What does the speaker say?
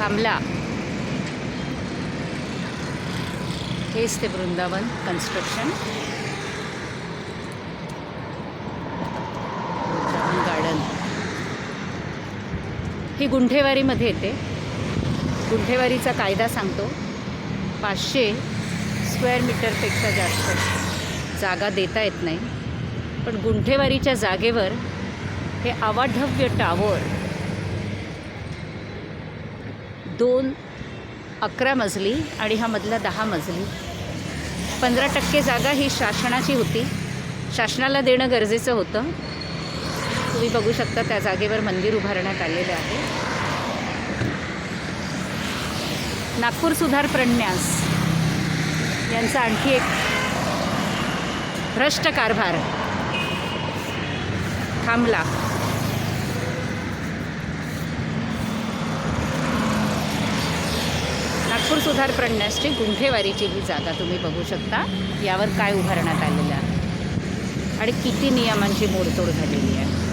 थांबला. हेच ते वृंदावन कन्स्ट्रक्शन वृंदावन गार्डन ही गुंठेवारीमध्ये येते. गुंठेवारीचा कायदा सांगतो पाचशे स्क्वेअर मीटरपेक्षा जास्त जागा देता येत नाही. पण गुंठेवारीच्या जागेवर हे अवाढव्य टावर दोन अकरा मजली आणि हा मधला दहा मजली. पंधरा टक्के जागा ही शासनाची होती. शासनाला देणं गरजेचं होतं. तुम्ही बघू शकता त्या जागेवर मंदिर उभारण्यात आलेलं आहे. नागपूर सुधार प्रन्यास यांचा आणखी एक भ्रष्ट कारभार थांबला. भरपूर सुधार प्रन्यासची गुंठेवारीची ही जागा तुम्ही बघू शकता. यावर काय उभारण्यात आलेलं आहे. आणि किती नियमांची मोडतोड झालेली आहे.